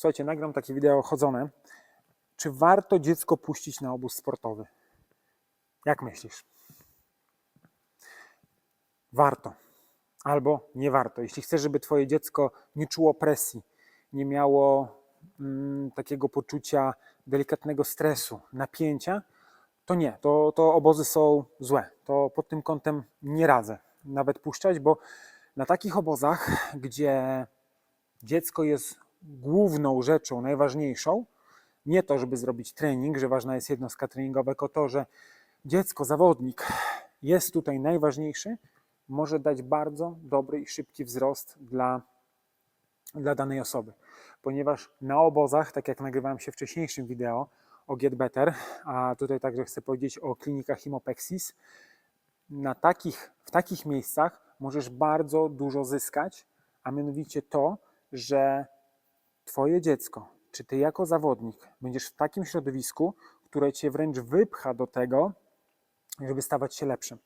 Słuchajcie, nagram takie wideo chodzone. Czy warto dziecko puścić na obóz sportowy? Jak myślisz? Warto. Albo nie warto. Jeśli chcesz, żeby twoje dziecko nie czuło presji, nie miało mm, takiego poczucia delikatnego stresu, napięcia, to nie, to, to obozy są złe. To pod tym kątem nie radzę nawet puszczać, bo na takich obozach, gdzie dziecko jest główną rzeczą, najważniejszą, nie to, żeby zrobić trening, że ważna jest jednostka treningowa, tylko to, że dziecko, zawodnik jest tutaj najważniejszy, może dać bardzo dobry i szybki wzrost dla, dla danej osoby. Ponieważ na obozach, tak jak nagrywałem się w wcześniejszym wideo o Get Better, a tutaj także chcę powiedzieć o klinikach Himopexis, na takich, w takich miejscach możesz bardzo dużo zyskać, a mianowicie to, że Twoje dziecko, czy Ty jako zawodnik będziesz w takim środowisku, które Cię wręcz wypcha do tego, żeby stawać się lepszym,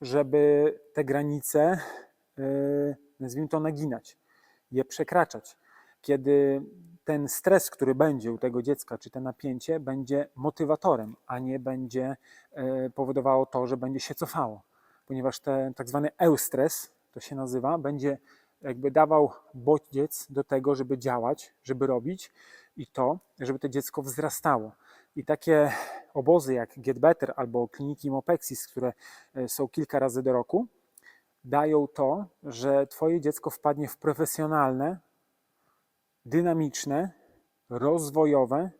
żeby te granice, yy, nazwijmy to, naginać, je przekraczać. Kiedy ten stres, który będzie u tego dziecka, czy to napięcie, będzie motywatorem, a nie będzie yy, powodowało to, że będzie się cofało. Ponieważ ten tak zwany eustres, to się nazywa, będzie jakby dawał bodziec do tego, żeby działać, żeby robić i to, żeby to dziecko wzrastało. I takie obozy jak Get Better albo kliniki Mopexis, które e, są kilka razy do roku, dają to, że Twoje dziecko wpadnie w profesjonalne, dynamiczne, rozwojowe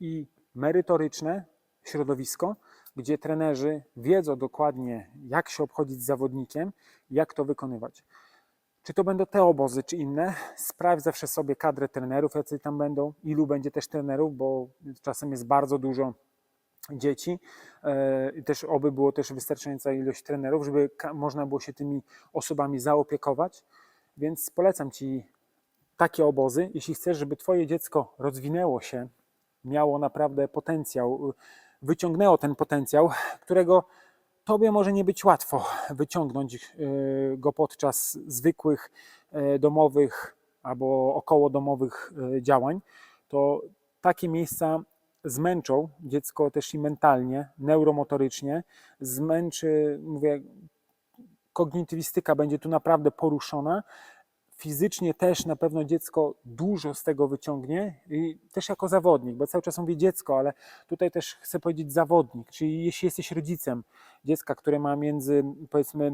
i merytoryczne środowisko, gdzie trenerzy wiedzą dokładnie, jak się obchodzić z zawodnikiem, jak to wykonywać. Czy to będą te obozy, czy inne? Sprawdź zawsze sobie kadrę trenerów, jacy tam będą, ilu będzie też trenerów, bo czasem jest bardzo dużo dzieci e, też oby było też wystarczająca ilość trenerów, żeby można było się tymi osobami zaopiekować. Więc polecam Ci takie obozy, jeśli chcesz, żeby Twoje dziecko rozwinęło się, miało naprawdę potencjał, wyciągnęło ten potencjał, którego Tobie może nie być łatwo wyciągnąć y, go podczas zwykłych y, domowych albo okołodomowych y, działań, to takie miejsca zmęczą dziecko też i mentalnie, neuromotorycznie, zmęczy, mówię, kognitywistyka będzie tu naprawdę poruszona. Fizycznie też na pewno dziecko dużo z tego wyciągnie i też jako zawodnik, bo cały czas mówię dziecko, ale tutaj też chcę powiedzieć zawodnik, czyli jeśli jesteś rodzicem dziecka, które ma między powiedzmy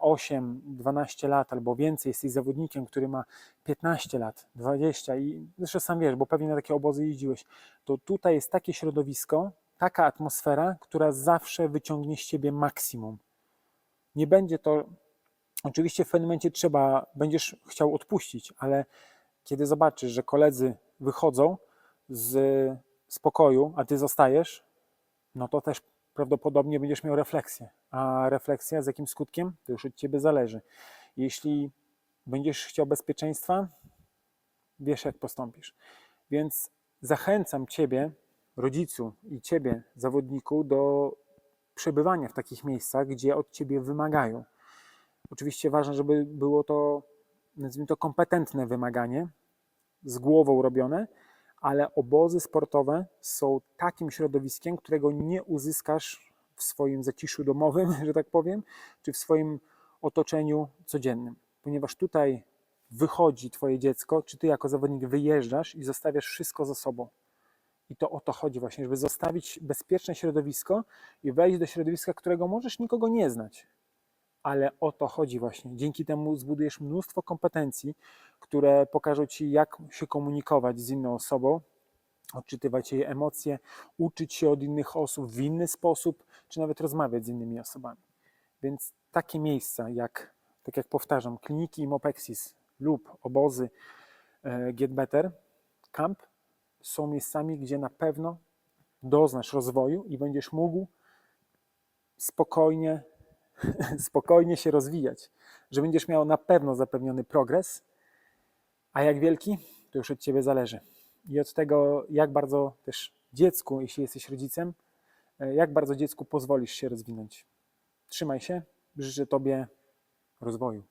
8-12 lat albo więcej, jesteś zawodnikiem, który ma 15 lat, 20 i zresztą sam wiesz, bo pewnie na takie obozy jeździłeś, to tutaj jest takie środowisko, taka atmosfera, która zawsze wyciągnie z ciebie maksimum. Nie będzie to Oczywiście w pewnym momencie trzeba, będziesz chciał odpuścić, ale kiedy zobaczysz, że koledzy wychodzą z spokoju, a ty zostajesz, no to też prawdopodobnie będziesz miał refleksję. A refleksja z jakim skutkiem? To już od ciebie zależy. Jeśli będziesz chciał bezpieczeństwa, wiesz jak postąpisz. Więc zachęcam ciebie, rodzicu i ciebie, zawodniku, do przebywania w takich miejscach, gdzie od ciebie wymagają. Oczywiście ważne, żeby było to, nazwijmy to, kompetentne wymaganie, z głową robione, ale obozy sportowe są takim środowiskiem, którego nie uzyskasz w swoim zaciszu domowym, że tak powiem, czy w swoim otoczeniu codziennym, ponieważ tutaj wychodzi Twoje dziecko, czy Ty jako zawodnik wyjeżdżasz i zostawiasz wszystko za sobą. I to o to chodzi właśnie, żeby zostawić bezpieczne środowisko i wejść do środowiska, którego możesz nikogo nie znać, ale o to chodzi właśnie. Dzięki temu zbudujesz mnóstwo kompetencji, które pokażą ci, jak się komunikować z inną osobą, odczytywać jej emocje, uczyć się od innych osób w inny sposób, czy nawet rozmawiać z innymi osobami. Więc takie miejsca, jak, tak jak powtarzam, kliniki Imopexis lub obozy e, Get Better Camp są miejscami, gdzie na pewno doznasz rozwoju i będziesz mógł spokojnie spokojnie się rozwijać, że będziesz miał na pewno zapewniony progres, a jak wielki, to już od ciebie zależy. I od tego, jak bardzo też dziecku, jeśli jesteś rodzicem, e, jak bardzo dziecku pozwolisz się rozwinąć. Trzymaj się, życzę Tobie rozwoju.